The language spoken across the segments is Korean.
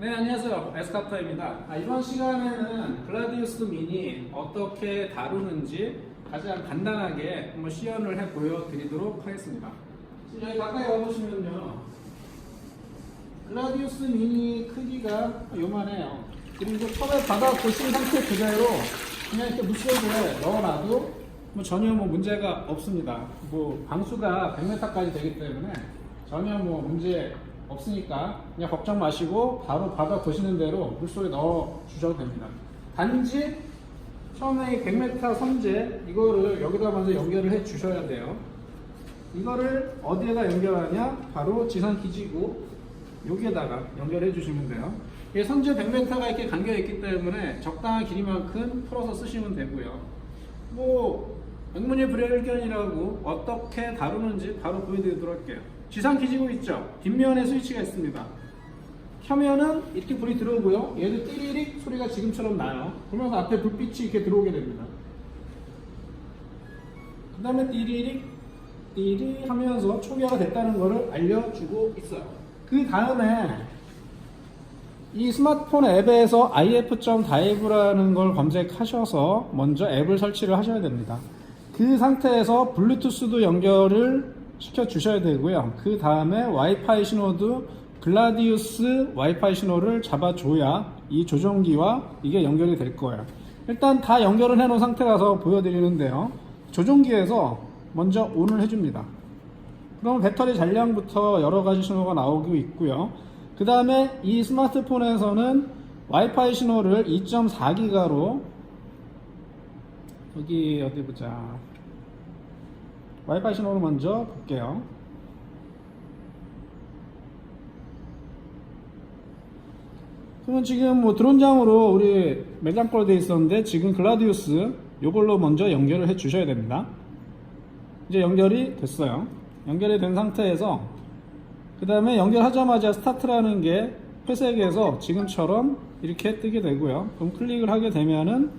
네, 안녕하세요. 에스카터입니다. 아, 이번 시간에는 글라디우스 미니 어떻게 다루는지 가장 간단하게 한번 시연을 해 보여드리도록 하겠습니다. 지금 여기 가까이 와보시면요. 글라디우스 미니 크기가 요만해요. 그리고 처음에 받아 보신 상태 그대로 그냥 이렇게 물속에 넣어놔도 뭐 전혀 뭐 문제가 없습니다. 뭐 방수가 100m까지 되기 때문에 전혀 뭐 문제 없으니까 그냥 걱정 마시고 바로 받아 보시는 대로 물속에 넣어 주셔도 됩니다. 단지 처음에 이 100m 선재 이거를 여기다 먼저 연결을 해 주셔야 돼요. 이거를 어디에다 연결하냐? 바로 지상 기지고 여기에다가 연결해 주시면 돼요. 이게 선제 100m가 이렇게 간격이 있기 때문에 적당한 길이만큼 풀어서 쓰시면 되고요. 뭐 백문이 불여일견이라고 어떻게 다루는지 바로 보여드리도록 할게요. 지상 기지고 있죠? 뒷면에 스위치가 있습니다. 켜면은 이렇게 불이 들어오고요. 얘도 띠리릭 소리가 지금처럼 나요. 그러면서 앞에 불빛이 이렇게 들어오게 됩니다. 그 다음에 띠리릭 띠리 하면서 초기화가 됐다는 것을 알려주고 있어요. 그 다음에 이 스마트폰 앱에서 if.dive라는 걸 검색하셔서 먼저 앱을 설치를 하셔야 됩니다. 그 상태에서 블루투스도 연결을 시켜 주셔야 되고요. 그 다음에 와이파이 신호도 글라디우스 와이파이 신호를 잡아줘야 이 조종기와 이게 연결이 될 거예요. 일단 다 연결을 해놓은 상태라서 보여드리는데요. 조종기에서 먼저 온을 해줍니다. 그럼 배터리 잔량부터 여러 가지 신호가 나오고 있고요. 그 다음에 이 스마트폰에서는 와이파이 신호를 2.4기가로 여기 어디 보자. 와이파이 신호를 먼저 볼게요. 그러면 지금 뭐 드론장으로 우리 매장 걸로 돼 있었는데 지금 글라디우스 요걸로 먼저 연결을 해 주셔야 됩니다. 이제 연결이 됐어요. 연결이 된 상태에서 그 다음에 연결하자마자 스타트라는 게 회색에서 지금처럼 이렇게 뜨게 되고요. 그럼 클릭을 하게 되면은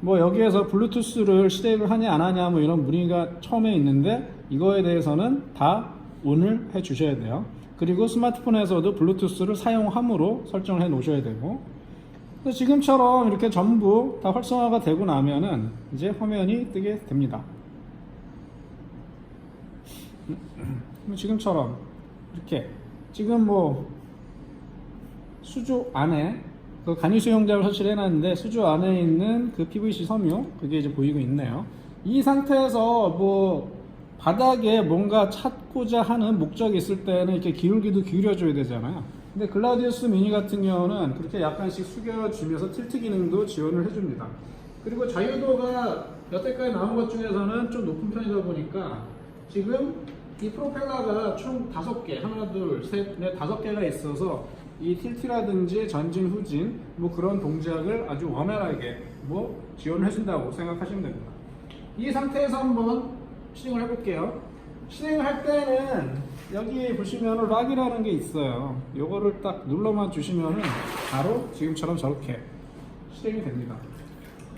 뭐 여기에서 블루투스를 시대를 하냐 안 하냐 뭐 이런 문의가 처음에 있는데 이거에 대해서는 다 ON을 해 주셔야 돼요. 그리고 스마트폰에서도 블루투스를 사용함으로 설정을 해 놓으셔야 되고 지금처럼 이렇게 전부 다 활성화가 되고 나면은 이제 화면이 뜨게 됩니다. 지금처럼 이렇게 지금 뭐 수조 안에 그 간이 수용자를 설치를 해놨는데 수조 안에 있는 그 PVC 섬유 그게 이제 보이고 있네요. 이 상태에서 뭐 바닥에 뭔가 찾고자 하는 목적이 있을 때는 이렇게 기울기도 기울여줘야 되잖아요. 근데 글라디우스 미니 같은 경우는 그렇게 약간씩 숙여주면서 틸트 기능도 지원을 해줍니다. 그리고 자유도가 여태까지 나온 것 중에서는 좀 높은 편이다 보니까 지금 이 프로펠러가 총 다섯 개, 하나, 둘, 셋, 넷, 다섯 개가 있어서 이 틸트라든지 전진, 후진, 뭐 그런 동작을 아주 원활하게 뭐 지원을 해준다고 생각하시면 됩니다. 이 상태에서 한번 시행을 해볼게요. 시행을 할 때는 여기 보시면 락이라는 게 있어요. 요거를 딱 눌러만 주시면은 바로 지금처럼 저렇게 실행이 됩니다.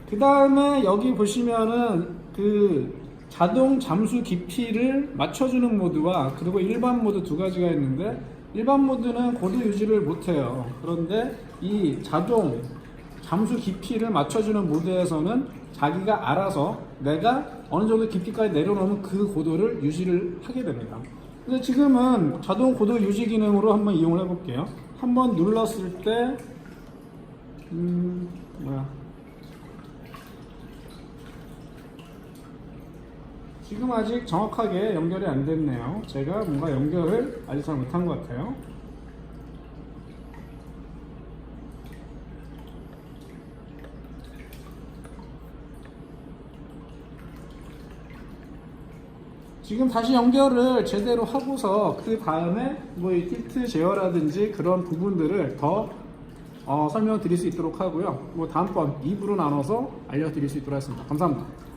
그 다음에 여기 보시면은 그 자동 잠수 깊이를 맞춰주는 모드와 그리고 일반 모드 두 가지가 있는데 일반 모드는 고도 유지를 못해요. 그런데 이 자동 잠수 깊이를 맞춰주는 모드에서는 자기가 알아서 내가 어느 정도 깊이까지 내려놓으면 그 고도를 유지를 하게 됩니다. 근데 지금은 자동 고도 유지 기능으로 한번 이용을 해볼게요. 한번 눌렀을 때, 음, 뭐야. 지금 아직 정확하게 연결이 안 됐네요. 제가 뭔가 연결을 아직 잘 못한 것 같아요. 지금 다시 연결을 제대로 하고서 그 다음에 뭐 이 틸트 제어라든지 그런 부분들을 더 어, 설명드릴 수 있도록 하고요. 뭐 다음번 2부로 나눠서 알려드릴 수 있도록 하겠습니다. 감사합니다.